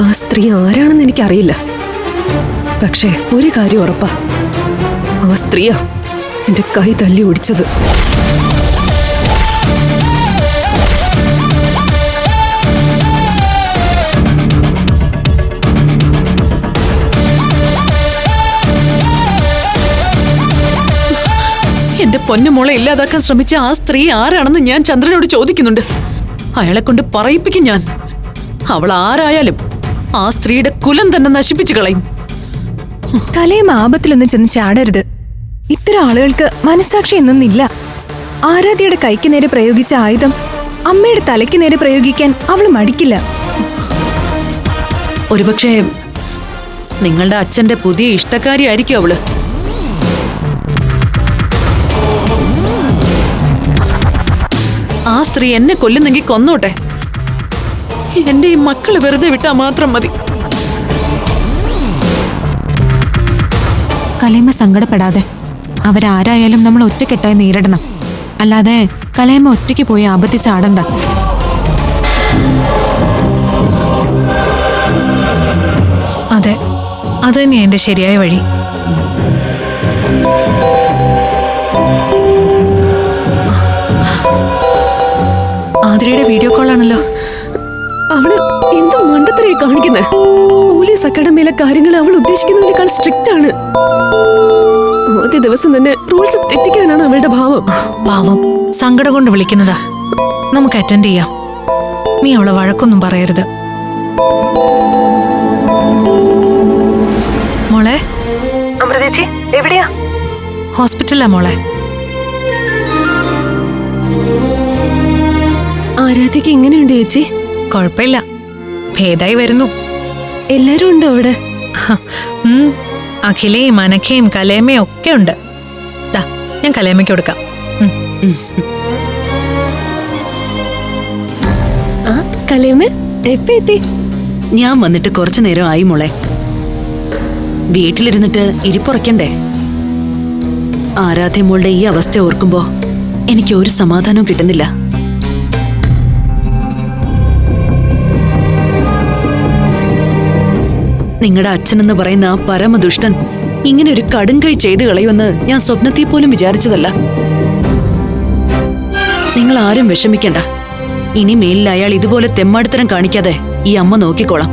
ആ സ്ത്രീ ആരാണെന്ന് എനിക്കറിയില്ല. പക്ഷേ ഒരു കാര്യം ഉറപ്പാ. ആ സ്ത്രീയാ എന്റെ കൈ തല്ലി ഒടിച്ചത് എന്റെ പൊന്നുമോളെ ഇല്ലാതാക്കാൻ ശ്രമിച്ച ആ സ്ത്രീ ആരാണെന്ന് ഞാൻ ചന്ദ്രനോട് ചോദിക്കുന്നുണ്ട്. അയാളെ കൊണ്ട് പറയിപ്പിക്കും ഞാൻ. അവൾ ആരായാലും ആ സ്ത്രീയുടെ കുലം തന്നെ നശിപ്പിച്ചു കളയും. കലയും ആപത്തിലൊന്നും ചെന്ന് ചാടരുത്. ഇത്തരം ആളുകൾക്ക് മനസാക്ഷി എന്നൊന്നില്ല. ആരാധ്യയുടെ കൈക്ക് നേരെ പ്രയോഗിച്ച ആയുധം അമ്മയുടെ തലയ്ക്ക് നേരെ പ്രയോഗിക്കാൻ അവൾ മടിക്കില്ല. ഒരുപക്ഷെ നിങ്ങളുടെ അച്ഛന്റെ പുതിയ ഇഷ്ടക്കാരി ആയിരിക്കും അവൾ. ആ സ്ത്രീ എന്നെ കൊല്ലുന്നെങ്കിൽ കൊന്നോട്ടെ. എന്റെ ഈ മക്കൾ വെറുതെ വിട്ടാ മാത്രം മതി. കലേമ സങ്കടപ്പെടാതെ. അവരാരായാലും നമ്മൾ ഒറ്റക്കെട്ടായി നേരിടണം. അല്ലാതെ കലേമ ഒറ്റയ്ക്ക് പോയി ആപത്തി ചാടണ്ട. അതെ അത് തന്നെയാണ് എന്റെ ശരിയായ വഴി. ആതിരയുടെ വീഡിയോ കോളാണല്ലോ. ആണല്ലോ അവൾ എന്ത് മണ്ടത്തരയെ കാണിക്കുന്നേ. പോലീസ് അക്കാഡമിയിലെ കാര്യങ്ങൾ അവൾ ഉദ്ദേശിക്കുന്നതിനേക്കാൾ സ്ട്രിക്റ്റ് ആണ്. ആദ്യ ദിവസം തന്നെ റൂൾസ് തെറ്റിക്കാനാണ് അവളുടെ ഭാവം. പാവം. സങ്കടം കൊണ്ട് വിളിക്കുന്നതാ. നമുക്ക് അറ്റൻഡ് ചെയ്യാം. നീ അവളെ വഴക്കൊന്നും പറയരുത്. മോളെ? അമൃതേച്ചി എവിടെയാ? ഹോസ്പിറ്റലിലാ മോളെ. ആരാധ്യക്ക് ഇങ്ങനെയുണ്ട് ചേച്ചി? കുഴപ്പമില്ല. ഭേദായി വരുന്നു. എല്ലാരും ഉണ്ടോ അവിടെ? അഖിലയും അനഖയും കലേമയും ഒക്കെ ഉണ്ട്. ദാ ഞാൻ കലേമയ്ക്ക് കൊടുക്കാം. ഉം. ആ കലേമ എപ്പ എത്തി? ഞാൻ വന്നിട്ട് കുറച്ചു നേരം ആയി മോളെ. വീട്ടിലിരുന്നിട്ട് ഇരിപ്പുറയ്ക്കണ്ടേ? ആരാധ്യമോളുടെ ഈ അവസ്ഥ ഓർക്കുമ്പോ എനിക്ക് ഒരു സമാധാനവും കിട്ടുന്നില്ല. നിങ്ങളുടെ അച്ഛനെന്ന് പറയുന്ന ആ പരമദുഷ്ടൻ ഇങ്ങനെ ഒരു കടുങ്കൈ ചെയ്തു കളയുമെന്ന് ഞാൻ സ്വപ്നത്തിൽ പോലും വിചാരിച്ചതല്ല. നിങ്ങൾ ആരും വിഷമിക്കണ്ട. ഇനി മേലിൽ അയാൾ ഇതുപോലെ തെമ്മാടിത്തരം കാണിക്കാതെ ഈ അമ്മ നോക്കിക്കോളാം.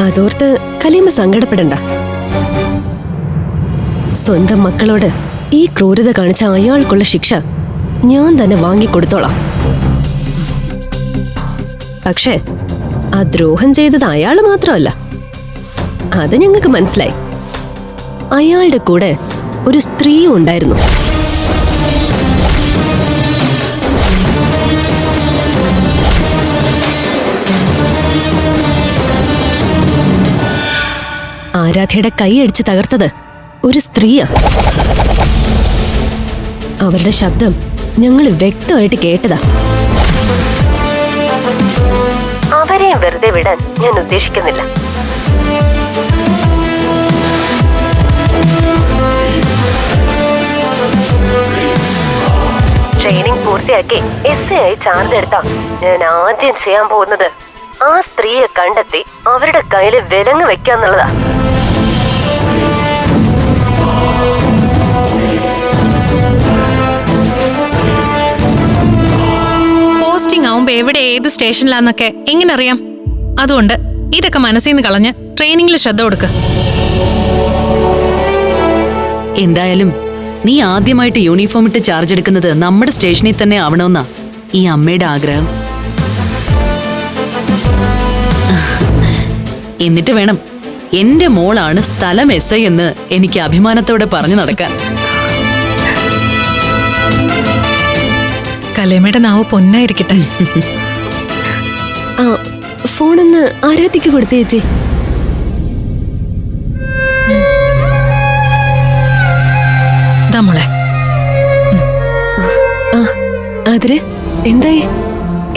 അതോർത്ത് കലീമ സങ്കടപ്പെടണ്ട. സ്വന്തം മക്കളോട് ഈ ക്രൂരത കാണിച്ച അയാൾക്കുള്ള ശിക്ഷ ഞാൻ തന്നെ വാങ്ങിക്കൊടുത്തോളാം. പക്ഷേ ആ ദ്രോഹം ചെയ്തത് അയാൾ മാത്രമല്ല. അത് ഞങ്ങൾക്ക് മനസ്സിലായി. അയാളുടെ കൂടെ ഒരു സ്ത്രീയും ഉണ്ടായിരുന്നു. ആരാധ്യയുടെ കൈയടിച്ച് തകർത്തത് ഒരു സ്ത്രീയാ. അവരുടെ ശബ്ദം ഞങ്ങൾ വ്യക്തമായിട്ട് കേട്ടതാ. അവരെ വെറുതെ വിടാൻ ഞാൻ ഉദ്ദേശിക്കുന്നില്ല. ട്രെയിനിങ് പൂർത്തിയാക്കി എസ് ഐ ആയി ചാർജ് എടുത്താ. ഞാൻ ആദ്യം ചെയ്യാൻ പോകുന്നത് ആ സ്ത്രീയെ കണ്ടെത്തി അവരുടെ കയ്യിൽ വിലങ്ങ് വെക്കാന്നുള്ളതാ പോസ്റ്റിംഗ് ആവുമ്പോ എവിടെ ഏത് സ്റ്റേഷനിലാന്നൊക്കെ എങ്ങനെ അറിയാം അതുകൊണ്ട് ഇതൊക്കെ മനസ്സിൽ നിന്ന് കളഞ്ഞ് ട്രെയിനിങ്ങിൽ ശ്രദ്ധ കൊടുക്ക്. എന്തായാലും നീ ആദ്യമായിട്ട് യൂണിഫോം ഇട്ട് ചാർജ് എടുക്കുന്നത് നമ്മുടെ സ്റ്റേഷനിൽ തന്നെ ആവണമെന്നാ ഈ അമ്മയുടെ ആഗ്രഹം. എന്നിട്ട് വേണം എന്റെ മോളാണ് സ്ഥലം എസ് ഐ എന്ന് എനിക്ക് അഭിമാനത്തോടെ പറഞ്ഞു നടക്കാൻ. കലേമയുടെ നാവ് പൊന്നായിരിക്കട്ടെ. ഫോണൊന്ന് ആരാധിക്ക് കൊടുത്തേ ഇതാ മോളെ. അതിര് എന്തായി?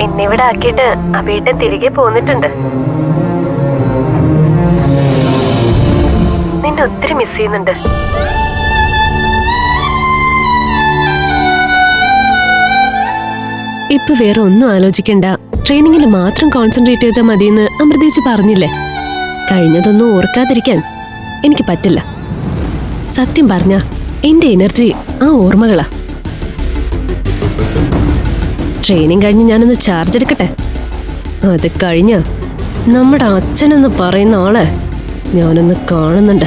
എന്നെ ഇവിടെ ആക്കിയിട്ട് അബീട്ടൻ തിരികെ പോന്നിട്ടുണ്ട്. നിന്നെ ഒത്തിരി മിസ് ചെയ്യുന്നുണ്ട്. ഇപ്പൊ വേറെ ഒന്നും ആലോചിക്കണ്ട. ട്രെയിനിങ്ങിൽ മാത്രം കോൺസെൻട്രേറ്റ് ചെയ്താൽ മതിയെന്ന് അമൃതേച്ച് പറഞ്ഞില്ലേ? കഴിഞ്ഞതൊന്നും ഓർക്കാതിരിക്കാൻ എനിക്ക് പറ്റില്ല. സത്യം പറഞ്ഞ എന്റെ എനർജി ആ ഓർമ്മകളാ. ട്രെയിനിങ് കഴിഞ്ഞ് ഞാനൊന്ന് ചാർജ് എടുക്കട്ടെ? അത് കഴിഞ്ഞ നമ്മുടെ അച്ഛനെന്ന് പറയുന്ന ആളെ ഞാനൊന്ന് കാണുന്നുണ്ട്.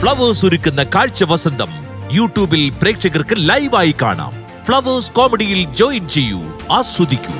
ഫ്ലവേഴ്സ് ഒരുക്കുന്ന കാഴ്ച വസന്തം. യൂട്യൂബിൽ പ്രേക്ഷകർക്ക് ലൈവായി കാണാം. ഫ്ലവേഴ്സ് കോമഡിയിൽ ജോയിൻ ചെയ്യൂ ആസ്വദിക്കൂ.